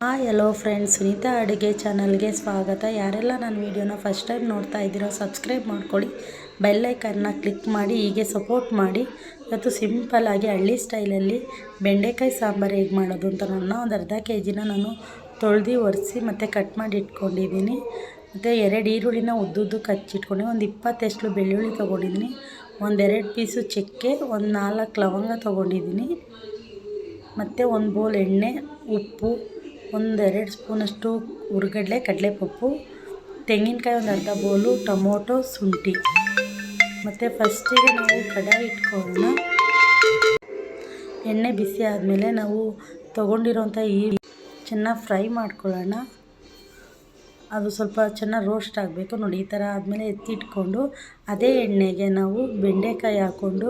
Hi, hello friends. Sunita ಅಡುಗೆ ಚಾನಲ್ಗೆ ಸ್ವಾಗತ. ಯಾರೆಲ್ಲ ನನ್ನ ವೀಡಿಯೋನ ಫಸ್ಟ್ ಟೈಮ್ ನೋಡ್ತಾ ಇದ್ದೀರೋ ಸಬ್ಸ್ಕ್ರೈಬ್ ಮಾಡ್ಕೊಳ್ಳಿ. ಬೆಲ್ಲೈಕನ್ನ ಕ್ಲಿಕ್ ಮಾಡಿ, ಹೀಗೆ ಸಪೋರ್ಟ್ ಮಾಡಿ. ಇವತ್ತು ಸಿಂಪಲ್ಲಾಗಿ ಹಳ್ಳಿ ಸ್ಟೈಲಲ್ಲಿ ಬೆಂಡೆಕಾಯಿ ಸಾಂಬಾರು ಹೇಗೆ ಮಾಡೋದು ಅಂತ ನನ್ನ ಒಂದು ಅರ್ಧ ಕೆ ಜಿನ ನಾನು ತೊಳೆದು ಒರೆಸಿ ಮತ್ತು ಕಟ್ ಮಾಡಿ ಇಟ್ಕೊಂಡಿದ್ದೀನಿ. ಮತ್ತು ಎರಡು ಈರುಳ್ಳಿನ ಉದ್ದುದ್ದು ಕಚ್ಚಿಟ್ಕೊಂಡು ಒಂದು ಇಪ್ಪತ್ತೆಷ್ಟು ಬೆಳ್ಳುಳ್ಳಿ ತೊಗೊಂಡಿದ್ದೀನಿ. ಒಂದೆರಡು ಪೀಸು ಚಕ್ಕೆ, ಒಂದು ನಾಲ್ಕು ಲವಂಗ ತೊಗೊಂಡಿದ್ದೀನಿ. ಮತ್ತು ಒಂದು ಬೋಲ್ ಎಣ್ಣೆ, ಉಪ್ಪು ಒಂದೆರಡು ಸ್ಪೂನಷ್ಟು ಹುರ್ಗಡ್ಲೆ ಕಡಲೆಪಪ್ಪು, ತೆಂಗಿನಕಾಯಿ ಒಂದು ಅರ್ಧ ಬೌಲು, ಟೊಮೊಟೊ, ಶುಂಠಿ. ಮತ್ತು ಫಸ್ಟಿಗೆ ನಾವು ಕಡಾಯಿ ಇಟ್ಕೊಳ್ಳೋಣ. ಎಣ್ಣೆ ಬಿಸಿ ಆದಮೇಲೆ ನಾವು ತೊಗೊಂಡಿರೋಂಥ ಈ ಚೆನ್ನಾಗಿ ಫ್ರೈ ಮಾಡ್ಕೊಳ್ಳೋಣ. ಅದು ಸ್ವಲ್ಪ ಚೆನ್ನಾಗಿ ರೋಸ್ಟ್ ಆಗಬೇಕು. ನೋಡಿ, ಈ ಥರ ಆದಮೇಲೆ ಎತ್ತಿಟ್ಕೊಂಡು ಅದೇ ಎಣ್ಣೆಗೆ ನಾವು ಬೆಂಡೆಕಾಯಿ ಹಾಕ್ಕೊಂಡು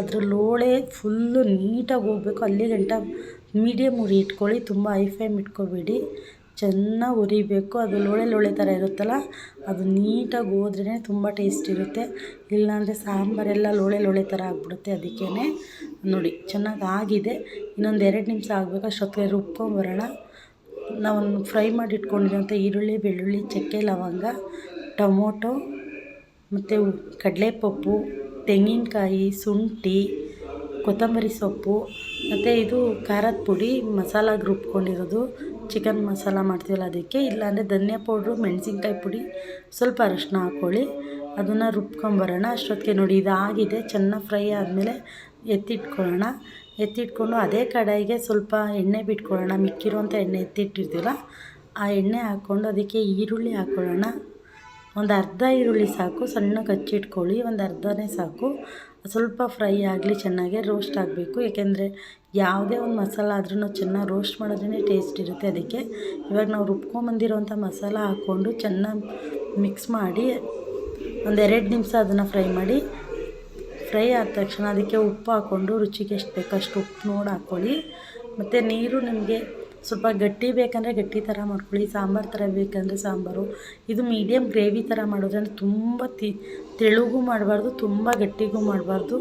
ಅದ್ರ ಲೋಳೆ ಫುಲ್ಲು ನೀಟಾಗಿ ಹೋಗ್ಬೇಕು. ಅಲ್ಲಿ ಗಂಟ ಮೀಡಿಯಮ್ ಉರಿ ಇಟ್ಕೊಳ್ಳಿ, ತುಂಬ ಹೈ ಫ್ಲೇಮ್ ಇಟ್ಕೋಬೇಡಿ. ಚೆನ್ನಾಗಿ ಉರಿಬೇಕು ಅದು ಲೋಳೆ ಲೋಳೆ ಥರ ಇರುತ್ತಲ್ಲ, ಅದು ನೀಟಾಗಿ ಹೋದ್ರೇ ತುಂಬ ಟೇಸ್ಟ್ ಇರುತ್ತೆ. ಇಲ್ಲಾಂದರೆ ಸಾಂಬಾರೆಲ್ಲ ಲೋಳೆ ಲೋಳೆ ಥರ ಆಗಿಬಿಡುತ್ತೆ ಅದಕ್ಕೇ ನೋಡಿ, ಚೆನ್ನಾಗಿ ಆಗಿದೆ. ಇನ್ನೊಂದು ಎರಡು ನಿಮಿಷ ಆಗಬೇಕು ಅಷ್ಟೊತ್ತಿಗೆ ರುಬ್ಕೊಂಬರೋಣ. ನಾವು ಫ್ರೈ ಮಾಡಿ ಇಟ್ಕೊಂಡಿರೋಂಥ ಈರುಳ್ಳಿ, ಬೆಳ್ಳುಳ್ಳಿ, ಚಕ್ಕೆ, ಲವಂಗ, ಟೊಮೊಟೊ, ಮತ್ತು ಕಡಲೆಪಪ್ಪು, ತೆಂಗಿನಕಾಯಿ, ಶುಂಠಿ, ಕೊತ್ತಂಬರಿ ಸೊಪ್ಪು ಮತ್ತು ಇದು ಖಾರದ ಪುಡಿ ಮಸಾಲಾಗೆ ರುಬ್ಕೊಂಡಿರೋದು. ಚಿಕನ್ ಮಸಾಲ ಮಾಡ್ತೀವಲ್ಲ ಅದಕ್ಕೆ. ಇಲ್ಲಾಂದರೆ ಧನಿಯಾ ಪೌಡ್ರು, ಮೆಣಸಿನ್ಕಾಯಿ ಪುಡಿ, ಸ್ವಲ್ಪ ಅರಶಿನ ಹಾಕ್ಕೊಳ್ಳಿ. ಅದನ್ನು ರುಬ್ಕೊಂಬರೋಣ. ಅಷ್ಟೊತ್ತಿಗೆ ನೋಡಿ ಇದಾಗಿದೆ. ಚೆನ್ನಾಗಿ ಫ್ರೈ ಆದಮೇಲೆ ಎತ್ತಿಟ್ಕೊಳ್ಳೋಣ. ಎತ್ತಿಟ್ಕೊಂಡು ಅದೇ ಕಡಾಯಿಗೆ ಸ್ವಲ್ಪ ಎಣ್ಣೆ ಬಿಟ್ಕೊಳ್ಳೋಣ. ಮಿಕ್ಕಿರುವಂಥ ಎಣ್ಣೆ ಎತ್ತಿಟ್ಟಿರ್ತೀವಲ್ಲ, ಆ ಎಣ್ಣೆ ಹಾಕ್ಕೊಂಡು ಅದಕ್ಕೆ ಈರುಳ್ಳಿ ಹಾಕ್ಕೊಳ್ಳೋಣ. ಒಂದು ಅರ್ಧ ಈರುಳ್ಳಿ ಸಾಕು ಸಣ್ಣಗೆ ಕಚ್ಚಿಟ್ಕೊಳ್ಳಿ ಒಂದು ಅರ್ಧನೇ ಸಾಕು. ಸ್ವಲ್ಪ ಫ್ರೈ ಆಗಲಿ ಚೆನ್ನಾಗೆ ರೋಸ್ಟ್ ಆಗಬೇಕು. ಏಕೆಂದರೆ ಯಾವುದೇ ಒಂದು ಮಸಾಲ ಆದ್ರೂ ಚೆನ್ನಾಗಿ ರೋಸ್ಟ್ ಮಾಡಿದ್ರೇ ಟೇಸ್ಟ್ ಇರುತ್ತೆ ಅದಕ್ಕೆ. ಇವಾಗ ನಾವು ರುಬ್ಕೊಂಬಂದಿರೋಂಥ ಮಸಾಲ ಹಾಕ್ಕೊಂಡು ಚೆನ್ನಾಗಿ ಮಿಕ್ಸ್ ಮಾಡಿ ಒಂದೆರಡು ನಿಮಿಷ ಅದನ್ನು ಫ್ರೈ ಮಾಡಿ, ಫ್ರೈ ಆದ ತಕ್ಷಣ ಅದಕ್ಕೆ ಉಪ್ಪು ಹಾಕ್ಕೊಂಡು ರುಚಿಗೆ ಎಷ್ಟು ಬೇಕೋ ಅಷ್ಟು ಉಪ್ಪು ನೋಡಿ ಹಾಕ್ಕೊಳ್ಳಿ ಮತ್ತು ನೀರು ನಿಮಗೆ ಸ್ವಲ್ಪ ಗಟ್ಟಿ ಬೇಕಂದರೆ ಗಟ್ಟಿ ಥರ ಮಾಡ್ಕೊಳ್ಳಿ, ಸಾಂಬಾರು ಥರ ಬೇಕಂದರೆ ಸಾಂಬಾರು. ಇದು ಮೀಡಿಯಮ್ ಗ್ರೇವಿ ಥರ ಮಾಡೋದ್ರಿಂದ ತುಂಬ ತಿ, ತೆಳುಗೂ ಮಾಡಬಾರ್ದು, ತುಂಬ ಗಟ್ಟಿಗೂ ಮಾಡಬಾರ್ದು.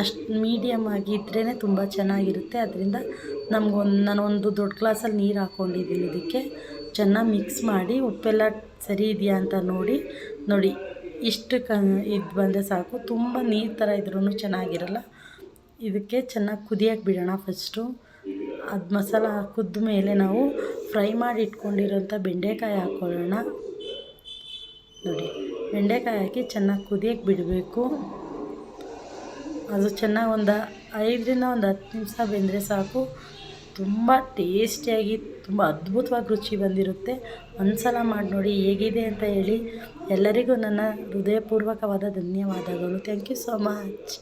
ಅಷ್ಟು ಮೀಡಿಯಮ್ ಆಗಿದ್ರೇ ತುಂಬ ಚೆನ್ನಾಗಿರುತ್ತೆ. ಅದರಿಂದ ನಮಗೊಂದು ನಾನು ಒಂದು ದೊಡ್ಡ ಗ್ಲಾಸಲ್ಲಿ ನೀರು ಹಾಕ್ಕೊಂಡಿದ್ದೀನಿ ಇದಕ್ಕೆ. ಚೆನ್ನಾಗಿ ಮಿಕ್ಸ್ ಮಾಡಿ, ಉಪ್ಪೆಲ್ಲ ಸರಿ ಇದೆಯಾ ಅಂತ ನೋಡಿ ನೋಡಿ ಇಷ್ಟು ಕ, ಇದು ಬಂದರೆ ಸಾಕು. ತುಂಬ ನೀರು ಥರ ಇದ್ರೂ ಚೆನ್ನಾಗಿರಲ್ಲ. ಇದಕ್ಕೆ ಚೆನ್ನಾಗಿ ಕುದಿಯೋಕ್ಕೆ ಬಿಡೋಣ ಫಸ್ಟು ಅದು ಮಸಾಲ ಹಾಕಿದ ಮೇಲೆ ನಾವು ಫ್ರೈ ಮಾಡಿ ಇಟ್ಕೊಂಡಿರೋಂಥ ಬೆಂಡೆಕಾಯಿ ಹಾಕ್ಕೊಳ್ಳೋಣ ನೋಡಿ, ಬೆಂಡೆಕಾಯಿ ಹಾಕಿ ಚೆನ್ನಾಗಿ ಕುದಿಯೋಕೆ ಬಿಡಬೇಕು. ಅದು ಚೆನ್ನಾಗಿ ಒಂದು ಐದರಿಂದ ಒಂದು ಹತ್ತು ನಿಮಿಷ ಬೆಂದರೆ ಸಾಕು. ತುಂಬ ಟೇಸ್ಟಿಯಾಗಿ, ತುಂಬ ಅದ್ಭುತವಾಗಿ ರುಚಿ ಬಂದಿರುತ್ತೆ. ಒಂದು ಸಲ ಮಾಡಿ ನೋಡಿ ಹೇಗಿದೆ ಅಂತ ಹೇಳಿ. ಎಲ್ಲರಿಗೂ ನನ್ನ ಹೃದಯಪೂರ್ವಕವಾದ ಧನ್ಯವಾದಗಳು. Thank you so much